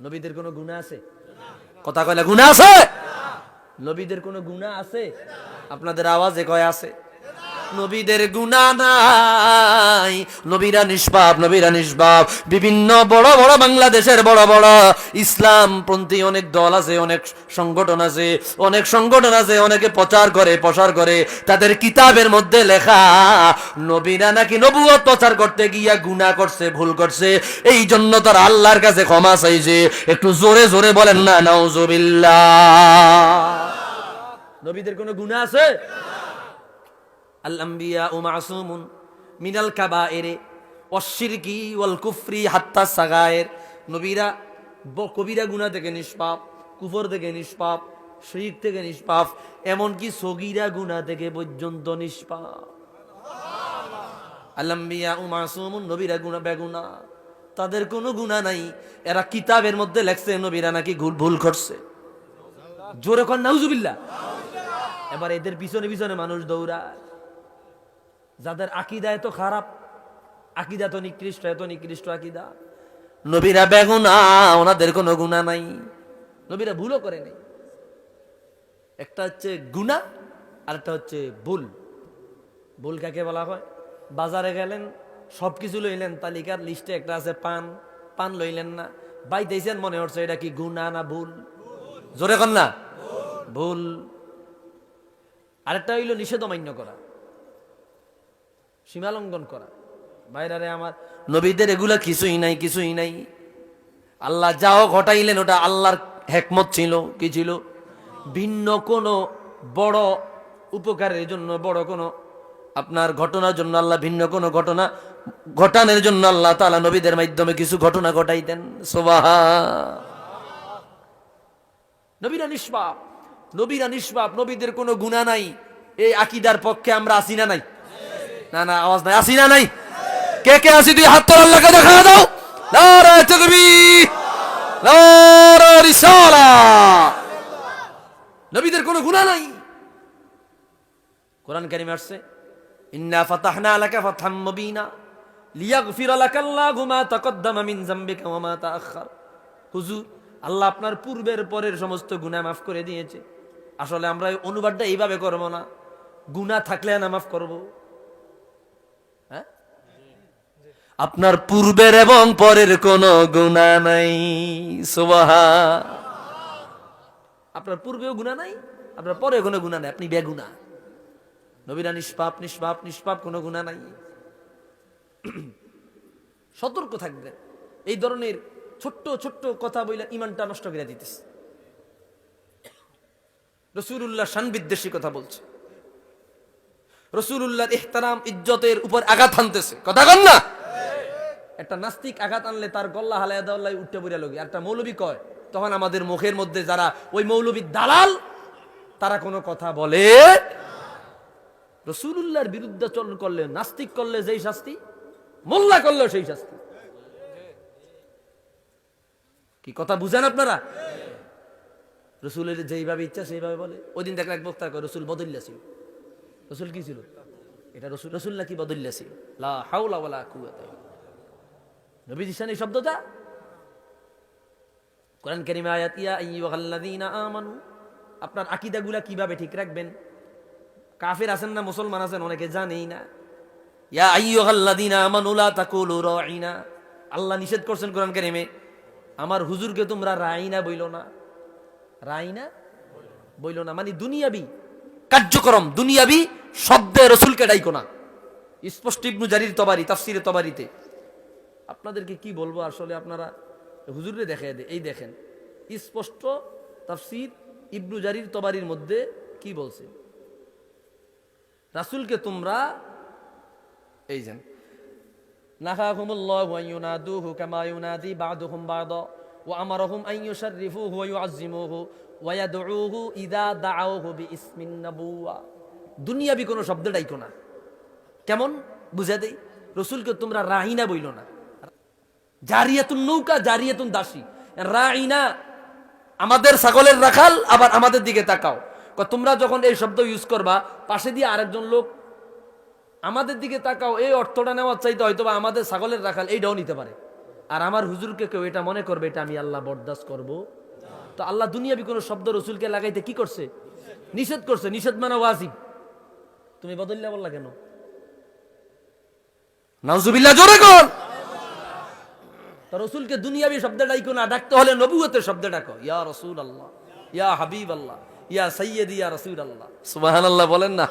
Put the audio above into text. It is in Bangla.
নবীদের কোনো গুণা আছে? কথা কয়লা গুণা আছে? নবীদের কোনো গুণা আছে? আপনাদের আওয়াজে কয় আছে? নবীদের গুণা নাই। নবীরা নিষ্পাপ নবীরা নিষ্পাপ। বিভিন্ন বড় বড় বাংলাদেশের বড় বড় ইসলাম পন্থী অনেক দল আছে, অনেক সংগঠন আছে, অনেক সংগঠন আছে, অনেকে প্রচার করে, প্রসার করে। তাদের কিতাবের মধ্যে লেখা, নবীরা নাকি নবুয়ত প্রচার করতে গিয়া গুণা করছে, ভুল করছে। এই জন্য তার আল্লাহর কাছে ক্ষমা চাইছে। একটু জোরে জোরে বলেন না, নাউজুবিল্লাহ। নবীদের কোনো গুণা আছে? আল আম্বিয়া ও মাসুমুন মিনাল কাবায়েরে অশিরকি ওয়াল কুফরি হাত্তা সাগায়ের। নবীরা ব- কবিরা গুনাহ থেকে নিষ্পাপ কুফর থেকে নিষ্পাপ শিরিক থেকে নিষ্পাপ এমনকি সগীরা গুনাহ থেকে পর্যন্ত নিষ্পাপ। আলাম্বিয়া ও মাসুমুন নবীরা গুণা বেগুনা। তাদের কোনো গুণা নাই। এরা কিতাবের মধ্যে লেখছে নবীরা নাকি ভুল ভুল করছে জোরে কর নাউজুবিল্লাহ। এবার এদের পিছনে পিছনে মানুষ দৌড়ায়। যাদের আকিদা এত খারাপ আকিদা তো নিকৃষ্ট এত নিকৃষ্ট আকিদা। নবীরা বেগুনা ওনাদের কোনো গুণা নাই। নবীরা ভুলও করে নাই। একটা হচ্ছে গুণা আর একটা হচ্ছে ভুল। ভুল কাকে বলা হয়? বাজারে গেলেন সব কিছু লইলেন তালিকার লিস্টে একটা আছে পান। পান লইলেন না। বাই বাইতেছেন মনে হচ্ছে এটা কি গুণা না ভুল? জোরে কর না। ভুল। আরেকটা হইল নিষেধ অমান্য করা। সীমালঙ্ঘন করা। বাইরে আমার নবীদের এগুলা কিছুই নাই কিছুই নাই। আল্লাহ যাও ঘটাইলেন ওটা আল্লাহর হেকমত ছিল। কি ছিল? ভিন্ন কোনো বড় উপকারের জন্য, বড় কোনো আপনার ঘটনার জন্য আল্লাহ ভিন্ন কোনো ঘটনা ঘটানোর জন্য আল্লাহ তালা নবীদের মাধ্যমে কিছু ঘটনা ঘটাইতেন সোবাহা নবীরা নিষ্পাপ নবীরা নিষ্পাপ, নবীদের কোনো গুণা নাই। এই আকিদার পক্ষে আমরা আসি না নাই। না না, আওয়াজ নাই। আসি না, নাই? কে কে আসি? তুই হাত তোর আল্লাহকে দেখা দাও। নারায়ে তাকবীর। নারায়ে রিসালা। নবীদের কোনো গুনাহ নাই। কোরআন কারিমে আসছে, ইন্না ফাতাহনা লাকা ফাতহাম মুবিনা লিয়াগফির লাকাল্লাহু মা তাকদ্দামা মিন যামবিকা ওয়া মা তাআখার হুজুর, আল্লাহ আপনার পূর্বের পরের সমস্ত গুনাহ মাফ করে দিয়েছে। আসলে আমরা অনুবাদটা এইভাবে করব না। গুনাহ থাকলে না মাফ করব। আপনার পূর্বের এবং পরের কোনো গুণা নাই। আপনার পূর্বেও গুণা নাই, আপনার পরে কোনো গুণা নাই, আপনি বেগুনা। নবীরা নিষ্পাপ নিষ্পাপ নিষ্পাপ, কোনো গুণা নাই। সতর্ক থাকবেন। এই ধরনের ছোট্ট ছোট্ট কথা বইলে ইমানটা নষ্ট করে দিতেছে। রসুল্লাহ সানবিদ্বেষী কথা বলছে। রসুল্লাহর ইহতারাম ইজ্জতের উপর আঘাত হানতেছে। কথা কন না? একটা নাস্তিক আঘাত আনলে তার গল্লা হালায় উঠতে পড়িয়া লোক। একটা মৌলবী কয়, তখন আমাদের মুখের মধ্যে যারা ওই মৌলবীর দালাল, তারা কোনো কথা বলে রসুল্লাহর বিরুদ্ধে চল করলে, নাস্তিক করলে যেই শাস্তি, মোল্লা করলেও সেই শাস্তি। কি কথা বুঝেন আপনারা? রসুলের যেইভাবে ইচ্ছা সেইভাবে বলে। ওই দিন দেখলে এক বক্তা কয়, রসুল বদল্লা ছিল। রসুল কি ছিল? এটা রসুল রসুল কি বদল্লা ছিল? লা হাওলা ওয়ালা বিল্লাহ। নবী দিশান এই শব্দটা? কোরআন কারিমে আয়াত, ইয়া আইয়ুহাল্লাযীনা আমানু। আপনার আকীদাগুলা কীভাবে ঠিক রাখবেন? কাফের আছেন না, মুসলমান আছেন, অনেকে জানেই না। ইয়া আইয়ুহাল্লাযীনা আমানু, লা তাকুলু রাঈনা আল্লাহ নিষেধ করছেন কোরআন কারিমে, আমার হুজুরকে তোমরা রাইনা বইলো না। রাইনা? বইলো না। মানে দুনিয়াবি কার্যক্রম, দুনিয়াবি শব্দে রসুলকে ডাইকো না। স্পষ্ট ইবনু জারির তবারি তাফসিরে তবারিতে। আপনাদেরকে কি বলবো আসলে আপনারা হুজুরে দেখে দে এই দেখেন স্পষ্ট তাফসির ইবনু জারির তবারির মধ্যে কি বলছে রাসুলকে তোমরা এই যেন نهاهم الله أن ينادوه كما ينادي بعضهم بعضا وأمرهم أن يشرفوه ويعظموه ويدعوه إذا دعوه باسم النبوة দুনিয়াবি কোনো শব্দ ডাইকো না কেমন বুঝা দেই রসুলকে তোমরা রাহিনা বইল না জারিয়াতুন নৌকা, জারিয়াতুন দাসী। রাইনা, আমাদের ছাগলের রাখাল, আবার আমাদের দিকে তাকাও। তোমরা যখন এই শব্দ ইউজ করবা, পাশে দিয়ে আরেকজন লোক আমাদের দিকে তাকাও, এই অর্থটা নেওয়ার চাইতে হয়তো বা আমাদের ছাগলের রাখাল এইটাও নিতে পারে। আর আমার হুজুরকে কেউ এটা মনে করবে, এটা আমি আল্লাহ বরদাস্ত করব। তো আল্লাহ দুনিয়াবি কোনো শব্দ রসুলকে লাগাইতে কি করছে? নিষেধ করছে, নিষেধ মানে ওয়াজিব। তুমি বদল্লা বললা কেন? নাউজুবিল্লাহ, জোরে কর তো রসুলকে দুনিয়াবি শব্দ ডাইকো না, ডাকতে হলে নবুয়তের শব্দ ডাকো। ইয়া রসুল আল্লাহ ইয়া হাবিব আল্লাহ ইয়া সৈয়দ ইয়া রসুল আল্লাহ সুবাহান আল্লাহ বলেন না।